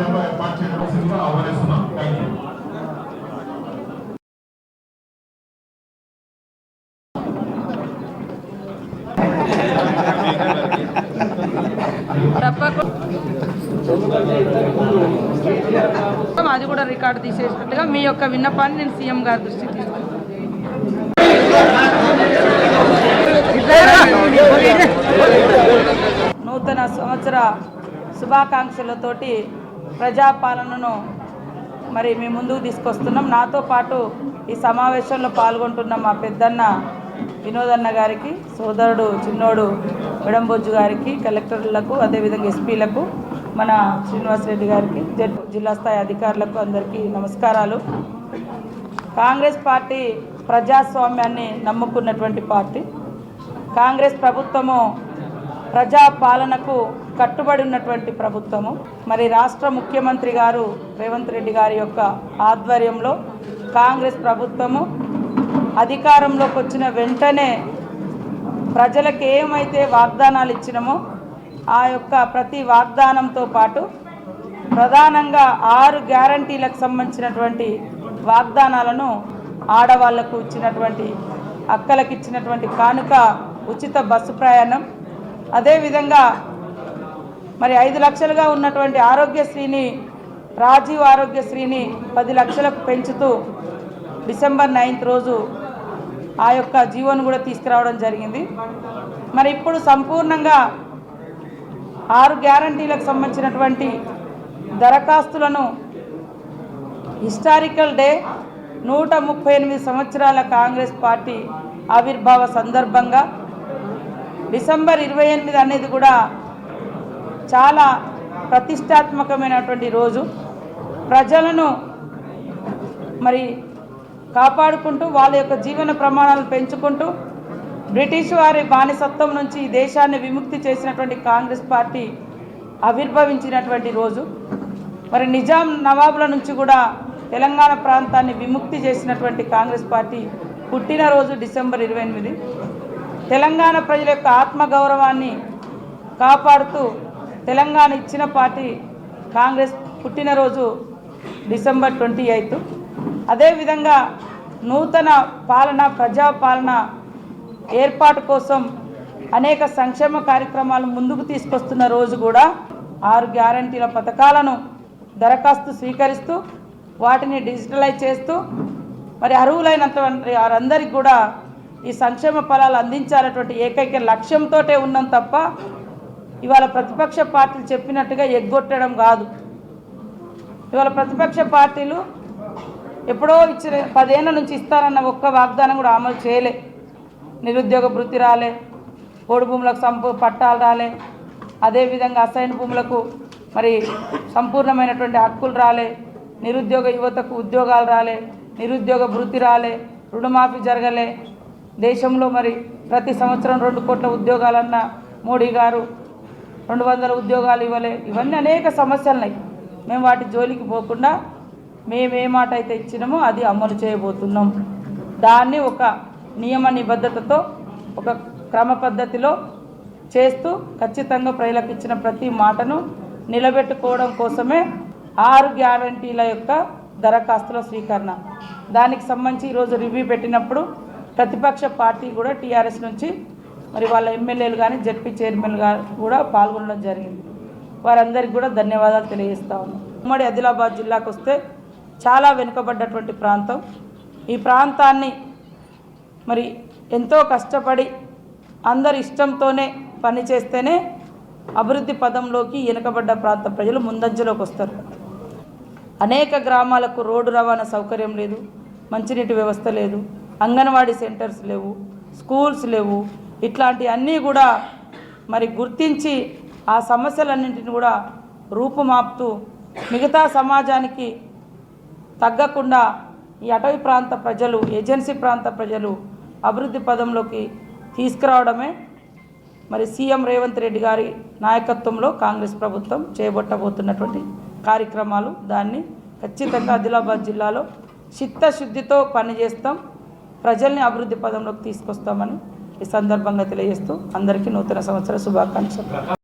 సభ అది కూడా రికార్డు తీసేసినట్టుగా మీ యొక్క విన్నపాన్ని నేను సీఎం గారి దృష్టి తీసుకున్నాను నూతన సంవత్సర శుభాకాంక్షలతోటి ప్రజాపాలనను మరి మేము ముందుకు తీసుకొస్తున్నాం. నాతో పాటు ఈ సమావేశంలో పాల్గొంటున్న మా పెద్దన్న వినోదన్న గారికి సోదరుడు చిన్నోడు విడంబొజ్జు గారికి కలెక్టర్లకు అదేవిధంగా ఎస్పీలకు మన శ్రీనివాసరెడ్డి గారికి జిల్లా స్థాయి అధికారులకు అందరికీ నమస్కారాలు. కాంగ్రెస్ పార్టీ ప్రజాస్వామ్యాన్ని నమ్ముకున్నటువంటి పార్టీ. కాంగ్రెస్ ప్రభుత్వము ప్రజా పాలనకు కట్టుబడి ఉన్నటువంటి ప్రభుత్వము. మరి రాష్ట్ర ముఖ్యమంత్రి గారు రేవంత్ రెడ్డి గారి యొక్క ఆధ్వర్యంలో కాంగ్రెస్ ప్రభుత్వము అధికారంలోకి వచ్చిన వెంటనే ప్రజలకు ఏమైతే వాగ్దానాలు ఇచ్చినామో ఆ యొక్క ప్రతి వాగ్దానంతో పాటు ప్రధానంగా ఆరు గ్యారంటీలకు సంబంధించినటువంటి వాగ్దానాలను ఆడవాళ్ళకు ఇచ్చినటువంటి అక్కలకు ఇచ్చినటువంటి కానుక ఉచిత బస్సు ప్రయాణం అదేవిధంగా మరి ఐదు లక్షలుగా ఉన్నటువంటి ఆరోగ్యశ్రీని రాజీవ్ ఆరోగ్యశ్రీని పది లక్షలకు పెంచుతూ డిసెంబర్ నైన్త్ రోజు ఆ యొక్క జీవోను కూడా తీసుకురావడం జరిగింది. మరి ఇప్పుడు సంపూర్ణంగా ఆరు గ్యారంటీలకు సంబంధించినటువంటి దరఖాస్తులను హిస్టారికల్ డే నూట ముప్పై ఎనిమిది సంవత్సరాల కాంగ్రెస్ పార్టీ ఆవిర్భావ సందర్భంగా డిసెంబర్ ఇరవై ఎనిమిది అనేది కూడా చాలా ప్రతిష్టాత్మకమైనటువంటి రోజు. ప్రజలను మరి కాపాడుకుంటూ వాళ్ళ యొక్క జీవన ప్రమాణాలు పెంచుకుంటూ బ్రిటిష్ వారి బానిసత్వం నుంచి ఈ దేశాన్ని విముక్తి చేసినటువంటి కాంగ్రెస్ పార్టీ ఆవిర్భవించినటువంటి రోజు. మరి నిజాం నవాబుల నుంచి కూడా తెలంగాణ ప్రాంతాన్ని విముక్తి చేసినటువంటి కాంగ్రెస్ పార్టీ పుట్టినరోజు డిసెంబర్ ఇరవై ఎనిమిది. తెలంగాణ ప్రజల యొక్క ఆత్మగౌరవాన్ని కాపాడుతూ తెలంగాణ ఇచ్చిన పార్టీ కాంగ్రెస్ పుట్టినరోజు డిసెంబర్ ట్వంటీ ఎయిత్. అదేవిధంగా నూతన పాలన ప్రజాపాలన ఏర్పాటు కోసం అనేక సంక్షేమ కార్యక్రమాలు ముందుకు తీసుకొస్తున్న రోజు కూడా ఆరు గ్యారంటీల పథకాలను దరఖాస్తు స్వీకరిస్తూ వాటిని డిజిటలైజ్ చేస్తూ మరి అర్హులైనటువంటి వారందరికీ కూడా ఈ సంక్షేమ ఫలాలు అందించాలటువంటి ఏకైక లక్ష్యంతో ఉన్నాం తప్ప ఇవాళ ప్రతిపక్ష పార్టీలు చెప్పినట్టుగా ఎగ్గొట్టడం కాదు. ఇవాళ ప్రతిపక్ష పార్టీలు ఎప్పుడో ఇచ్చిన పదేళ్ళ నుంచి ఇస్తారన్న ఒక్క వాగ్దానం కూడా అమలు చేయలే. నిరుద్యోగ భృతి రాలే పోడు భూములకు సంపూ పట్టాలు రాలే. అదేవిధంగా అసైన్ భూములకు మరి సంపూర్ణమైనటువంటి హక్కులు రాలే. నిరుద్యోగ యువతకు ఉద్యోగాలు రాలే. నిరుద్యోగ భృతి రాలే. రుణమాఫీ జరగలే. దేశంలో మరి ప్రతి సంవత్సరం రెండు కోట్ల ఉద్యోగాలన్న మోడీ గారు రెండు వందల ఉద్యోగాలు ఇవ్వలే. ఇవన్నీ అనేక సమస్యలు ఉన్నాయి మేము వాటి జోలికి పోకుండా మేము ఏ మాట అయితే ఇచ్చినామో అది అమలు చేయబోతున్నాం. దాన్ని ఒక నియమ నిబద్ధతతో ఒక క్రమ పద్ధతిలో చేస్తూ ఖచ్చితంగా ప్రజలకు ఇచ్చిన ప్రతి మాటను నిలబెట్టుకోవడం కోసమే ఆరు గ్యారంటీల యొక్క దరఖాస్తుల స్వీకరణ. దానికి సంబంధించి ఈరోజు రివ్యూ పెట్టినప్పుడు ప్రతిపక్ష పార్టీ కూడా టీఆర్ఎస్ నుంచి మరి వాళ్ళ ఎమ్మెల్యేలు కానీ జడ్పీ చైర్మన్ కూడా పాల్గొనడం జరిగింది. వారందరికీ కూడా ధన్యవాదాలు తెలియజేస్తా ఉన్నాం. ఉమ్మడి ఆదిలాబాద్ జిల్లాకు వస్తే చాలా వెనుకబడ్డటువంటి ప్రాంతం. ఈ ప్రాంతాన్ని మరి ఎంతో కష్టపడి అందరి ఇష్టంతోనే పని చేస్తేనే అభివృద్ధి పదంలోకి వెనుకబడ్డ ప్రాంత. ప్రజలు ముందంజలోకి వస్తారు. అనేక గ్రామాలకు రోడ్డు రవాణా సౌకర్యం లేదు. మంచినీటి వ్యవస్థ లేదు. అంగన్వాడీ సెంటర్స్ లేవు స్కూల్స్ లేవు. ఇట్లాంటి అన్నీ కూడా మరి గుర్తించి ఆ సమస్యలన్నింటిని కూడా రూపుమాపుతూ మిగతా సమాజానికి తగ్గకుండా ఈ అటవీ ప్రాంత ప్రజలు ఏజెన్సీ ప్రాంత ప్రజలు అభివృద్ధి పదంలోకి తీసుకురావడమే మరి సీఎం రేవంత్ రెడ్డి గారి నాయకత్వంలో కాంగ్రెస్ ప్రభుత్వం చేపట్టబోతున్నటువంటి కార్యక్రమాలు. దాన్ని ఖచ్చితంగా ఆదిలాబాద్ జిల్లాలో చిత్తశుద్ధితో పనిచేస్తాం. ప్రజల్ని అభివృద్ధి పదంలోకి తీసుకొస్తామని ఈ సందర్భంగా తెలియజేస్తూ అందరికీ నూతన సంవత్సర శుభాకాంక్షలు.